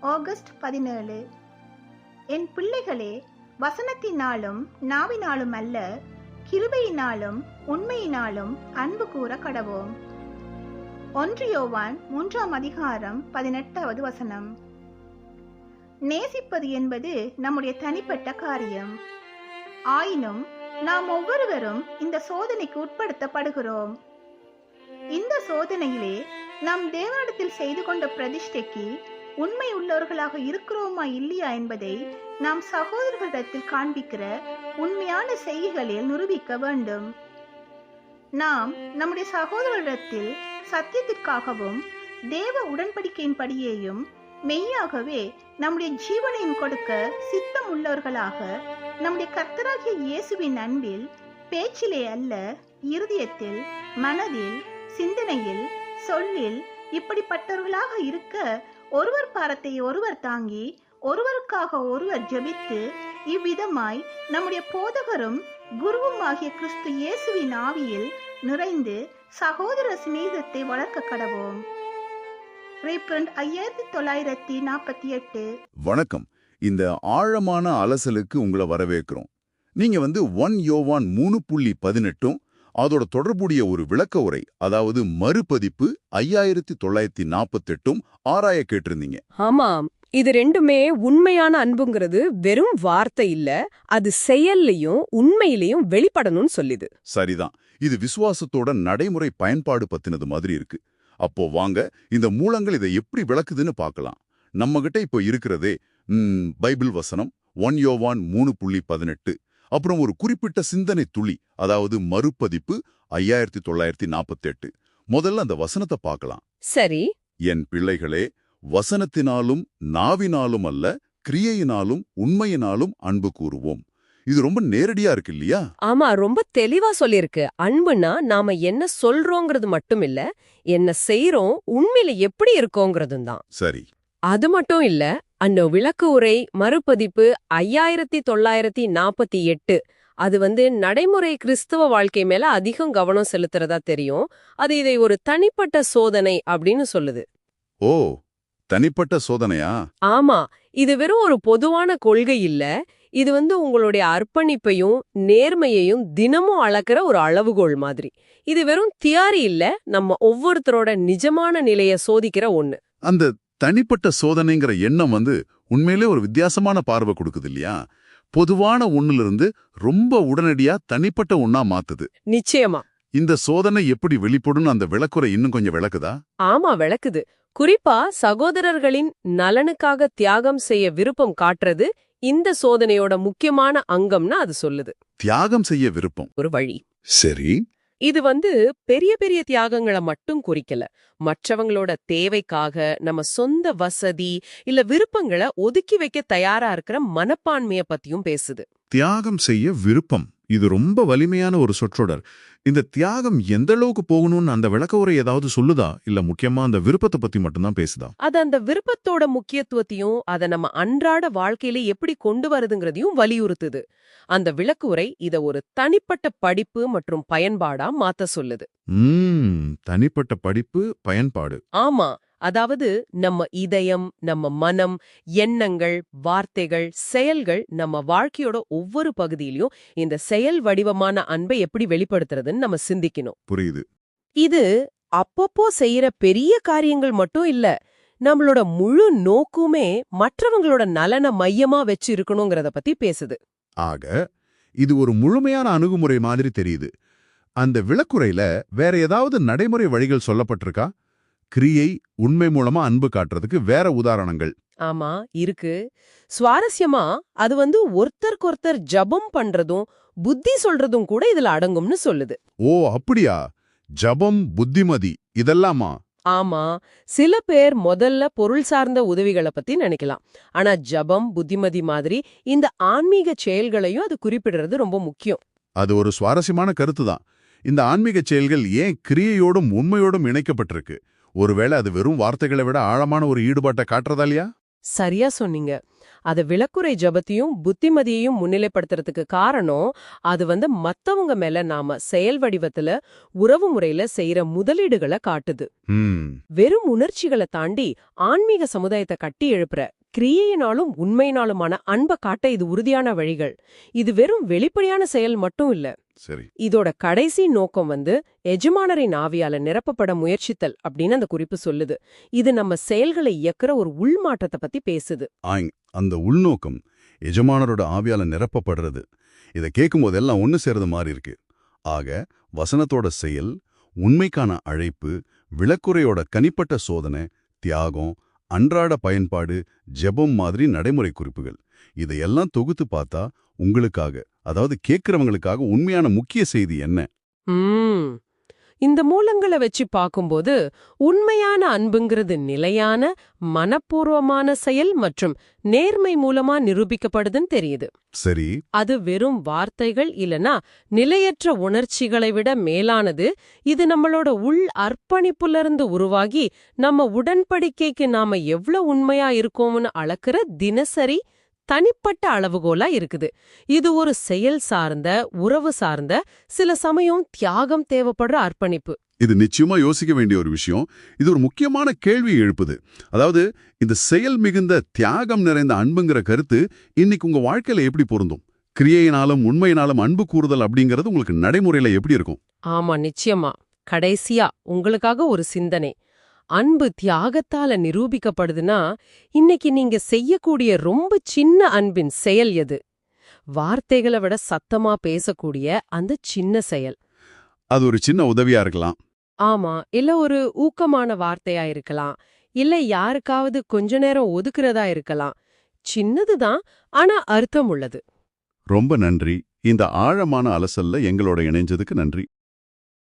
August பதினேழு. என் பிள்ளைகளே வசனத்தினாலும் நாவினாலும் அல்ல கிருபையினாலும் உண்மையினாலும் அன்பு கூற கடவோம். ஒன்று யோவான் மூன்றாம் அதிகாரம் பதினெட்டாவது வசனம். நேசிப்பது என்பது நம்முடைய தனிப்பட்ட காரியம். ஆயினும் நாம் ஒவ்வொருவரும் இந்த சோதனைக்கு உட்படுத்தப்படுகிறோம். இந்த சோதனையிலே நாம் தேவனிடத்தில் செய்து கொண்ட பிரதிஷ்டைக்கு உண்மை உள்ளவர்களாக இருக்கிறோமா இல்லையா என்பதை நாம் சகோதரர்களிடத்தில் காண்பிக்கிற உண்மையான செய்திகளில் நிரூபிக்க வேண்டும். நாம் நம்முடைய சகோதரரிடத்தில் சத்தியத்திற்காகவும் தேவ உடன்படிக்கையின்படியேயும் மெய்யாகவே நம்முடைய ஜீவனையும் கொடுக்க சித்தம் உள்ளவர்களாக நம்முடைய கர்த்தராகிய இயேசுவின் அன்பில் பேச்சிலே அல்ல இருதயத்தில் மனதில் சிந்தனையில் சொல்லில் இப்படிப்பட்டவர்களாக இருக்க ஒருவர் பாரத்தை ஒருவர் தாங்கி ஒருவருக்காக ஒருவர் ஜெபித்து இவ்விதமாய் நம்முடைய போதகரும் குருவும் ஆகிய கிறிஸ்து இயேசுவின் ஆவியில் நிறைந்து சகோதர சிநேகத்தை வளர்க்க கடவோம். ஐயாயிரத்தி தொள்ளாயிரத்தி நாற்பத்தி எட்டு. வணக்கம். இந்த ஆழமான அலசலுக்கு உங்களை வரவேற்கிறோம். நீங்க வந்து ஒன் யோவான் மூணு புள்ளி பதினெட்டும் அதோட தொடர்புடைய ஒரு விளக்க உரை அதாவது மறுபதிப்பு ஐயாயிரத்தி தொள்ளாயிரத்தி நாற்பத்தெட்டும் ஆராய கேட்டிருந்தீங்க. ஆமாம். இது ரெண்டுமே உண்மையான அன்புங்கிறது வெறும் வார்த்தை இல்ல அது செயல்லையும் உண்மையிலையும் வெளிப்படணும்னு சொல்லுது. சரிதான். இது விசுவாசத்தோட நடைமுறை பயன்பாடு பத்தினது மாதிரி இருக்கு. அப்போ வாங்க இந்த மூலங்கள் இதை எப்படி விளக்குதுன்னு பார்க்கலாம் நம்ம கிட்ட இப்போ இருக்கிறதே பைபிள் வசனம் ஒன் யோவான் மூணு புள்ளி பதினெட்டு. அப்புறம் ஒரு குறிப்பிட்ட சிந்தனை துளி அதாவது மறுபதிப்பு ஐயாயிரத்தி தொள்ளாயிரத்தி நாற்பத்தெட்டு முதல்ல அந்த வசனத்தை பார்க்கலாம். சரி. என் பிள்ளைகளே வசனத்தினாலும் நாவினாலும் அல்ல கிரியையினாலும் உண்மையினாலும் அன்பு கூறுவோம். இது ரொம்ப நேரடியா இருக்கு இல்லையா? ஆமா ரொம்ப தெளிவா சொல்லிருக்கு அன்புனா நாம என்ன சொல்றோங்கிறது மட்டும் இல்ல என்ன செய்றோம் உண்மையில எப்படி இருக்கோங்கிறதும் தான். சரி. அது மட்டும் இல்ல அந்த விளக்கு உரை மறுபதிப்பு ஐயாயிரத்தி தொள்ளாயிரத்தி நாற்பத்தி எட்டு. அது வந்து நடைமுறை கிறிஸ்தவ வாழ்க்கை மேல அதிகம் கவனம் செலுத்துறதா தெரியும். அது இதை ஒரு தனிப்பட்ட சோதனை அப்படின்னு சொல்லுது. ஓ தனிப்பட்ட சோதனையா? ஆமா இது வெறும் ஒரு பொதுவான கொள்கை இல்ல. இது வந்து உங்களுடைய அர்ப்பணிப்பையும் நேர்மையையும் தினமும் அளக்கிற ஒரு அளவுகோல் மாதிரி. இது வெறும் தியாரி இல்ல நம்ம ஒவ்வொருத்தரோட நிஜமான நிலைய சோதிக்கிற ஒண்ணு. அந்த தனிப்பட்ட சோதனைங்கிற எண்ணம் வந்து உண்மையிலே ஒரு வித்தியாசமான பார்வை கொடுக்குது இல்லையா? பொதுவான ஒண்ணுல ரொம்ப உடனடியா தனிப்பட்ட ஒண்ணா மாத்துது. நிச்சயமா. இந்த சோதனை எப்படி வெளிப்படும்னு அந்த விளக்குறை இன்னும் கொஞ்சம் விளக்குதா? ஆமா விளக்குது. குறிப்பா சகோதரர்களின் நலனுக்காக தியாகம் செய்ய விருப்பம் காட்டுறது இந்த சோதனையோட முக்கியமான அங்கம்னு அது சொல்லுது. தியாகம் செய்ய விருப்பம். ஒரு வழி. சரி. இது வந்து பெரிய பெரிய தியாகங்களை மட்டும் குறிக்கல. மற்றவங்களோட தேவைக்காக நம்ம சொந்த வசதி இல்ல விருப்பங்களை ஒதுக்கி வைக்க தயாரா இருக்கிற மனப்பான்மைய பத்தியும் பேசுது. தியாகம் செய்ய விருப்பம். இது ரொம்ப வலிமையான ஒரு சொற்றொடர். இந்த தியாகம் எந்த அளவுக்கு போகணும்னு அந்த விளக்க உரை ஏதாவது சொல்லுதா? இல்ல முக்கியமா அந்த விருப்பத்தை பத்தி மட்டும்தான் பேசுதா? அது அந்த விருப்பத்தோட முக்கியத்துவத்தையும் அதை நம்ம அன்றாட வாழ்க்கையில எப்படி கொண்டு வருதுங்கிறதையும் வலியுறுத்துது. அந்த விளக்குரை இத ஒரு தனிப்பட்ட படிப்பு மற்றும் பயன்பாடா மாத்த சொல்லுது. தனிப்பட்ட படிப்பு பயன்பாடு. ஆமா. அதாவது நம்ம இதயம் நம்ம மனம் எண்ணங்கள் வார்த்தைகள் செயல்கள் நம்ம வாழ்க்கையோட ஒவ்வொரு பகுதியிலயும் இந்த செயல் வடிவமான அன்பை எப்படி வெளிப்படுத்துறதுன்னு நம்ம சிந்திக்கணும். புரியுது. இது அப்பப்போ செய்யற பெரிய காரியங்கள் மட்டும் இல்ல நம்மளோட முழு நோக்குமே மற்றவங்களோட நலனை மையமா வச்சு இருக்கணுங்கிறத பத்தி பேசுது. ஆக இது ஒரு முழுமையான அணுகுமுறை மாதிரி தெரியுது. அந்த விளக்குறையில வேற ஏதாவது நடைமுறை வழிகள் சொல்லப்பட்டிருக்கா? கிரியை உண்மை மூலமா அன்பு காட்டுறதுக்கு வேற உதாரணங்கள். ஆமா இருக்கு. சுவாரஸ்யமா அது வந்து ஒருத்தருக்கொருத்தர் ஜபம் பண்றதும் புத்தி சொல்றதும் கூட இதுல அடங்கும்னு சொல்லுது. ஓ அப்படியா? ஜபம் புத்திமதி இதெல்லாமா? ஆமா சில பேர் முதல்ல பொருள் சார்ந்த உதவிகளை பத்தி நினைக்கலாம். ஆனா ஜபம் புத்திமதி மாதிரி இந்த ஆன்மீக செயல்களையும் அது குறிப்பிடுறது ரொம்ப முக்கியம். அது ஒரு சுவாரஸ்யமான கருத்து தான் இந்த ஆன்மீக செயல்கள் ஏன் கிரியையோடும் உண்மையோடும் இணைக்கப்பட்டிருக்கு? ஒருவேளை அது வெறும் வார்த்தைகளை விட ஆழமான ஒரு ஈடுபாட்டை காட்டுறதா இல்லையா? சரியா சொன்னீங்க. அது விளக்குறை ஜபத்தையும் புத்திமதியையும் முன்னிலைப்படுத்துறதுக்கு காரணம் அது வந்து மத்தவங்க மேல நாம செயல் வடிவத்துல உறவு முறையில செய்யற முதலீடுகளை காட்டுது. வெறும் உணர்ச்சிகளை தாண்டி ஆன்மீக சமுதாயத்தை கட்டி எழுப்புற கிரியையினாலும் உண்மையினாலுமான அன்பை காட்ட இது உறுதியான வழிகள். இது வெறும் வெளிப்படையான செயல் மட்டும் இல்ல. சரி. இதோட கடைசி நோக்கம் வந்து எஜமானரின் ஆவியால நிரப்பப்பட முயற்சித்தல் அப்படின்னு அந்த குறிப்பு சொல்லுது. இது நம்ம செயல்களை இயக்குற ஒரு உள்மாற்றத்தை பத்தி பேசுது. அந்த உள்நோக்கம் எஜமானரோட ஆவியால நிரப்பப்படுறது. இதை கேட்கும்போதெல்லாம் ஒன்று சேர்றது மாதிரி இருக்கு. ஆக வசனத்தோட செயல் உண்மைக்கான அழைப்பு விளக்குறையோட கனிப்பட்ட சோதனை தியாகம் அன்றாட பயன்பாடு ஜெபம் மாதிரி நடைமுறை குறிப்புகள். இதையெல்லாம் தொகுத்து பார்த்தா உங்களுக்காக அதாவது கேட்கறவங்களுக்காக உண்மையான முக்கிய செய்தி என்ன? இந்த மூலங்களை வச்சு பார்க்கும்போது உண்மையான அன்புங்கிறது நிலையான மனப்பூர்வமான செயல் மற்றும் நேர்மை மூலமா நிரூபிக்கப்படுதுன்னு தெரியுது. சரி. அது வெறும் வார்த்தைகள் இல்லனா நிலையற்ற உணர்ச்சிகளை விட மேலானது இது நம்மளோட உள் அர்ப்பணிப்புல இருந்து உருவாகி நம்ம உடன்படிக்கைக்கு நாம எவ்வளவு உண்மையா இருக்கோம்னு அளக்குற தினசரி தனிப்பட்ட அளவுகோலா இருக்குது. இது ஒரு செயல் சார்ந்த உறவு சார்ந்த சில சமயம் தியாகம் தேவைப்படுற அர்ப்பணிப்பு. இது நிச்சயமா யோசிக்க வேண்டிய ஒரு விஷயம். இது ஒரு முக்கியமான கேள்வி எழுப்புது. அதாவது இந்த செயல் மிகுந்த தியாகம் நிறைந்த அன்புங்கிற கருத்து இன்னைக்கு உங்க வாழ்க்கையில எப்படி பொருந்தும்? கிரியையினாலும் உண்மையினாலும் அன்பு கூறுதல் அப்படிங்கிறது உங்களுக்கு நடைமுறையில எப்படி இருக்கும்? ஆமா நிச்சயமா. கடைசியா உங்களுக்காக ஒரு சிந்தனை. அன்பு தியாகத்தால நிரூபிக்கப்படுதுன்னா இன்னைக்கு நீங்க செய்யக்கூடிய ரொம்ப சின்ன அன்பின் செயல் எது? வார்த்தைகளை விட சத்தமா பேசக்கூடிய அந்த சின்ன செயல். அது ஒரு சின்ன உதவியா இருக்கலாம். ஆமா இல்ல ஒரு ஊக்கமான வார்த்தையா இருக்கலாம். இல்ல யாருக்காவது கொஞ்ச நேரம் ஒதுக்குறதா இருக்கலாம். சின்னதுதான் ஆனா அர்த்தம் உள்ளது. ரொம்ப நன்றி. இந்த ஆழமான அலசல்ல எங்களோட இணைஞ்சதுக்கு நன்றி.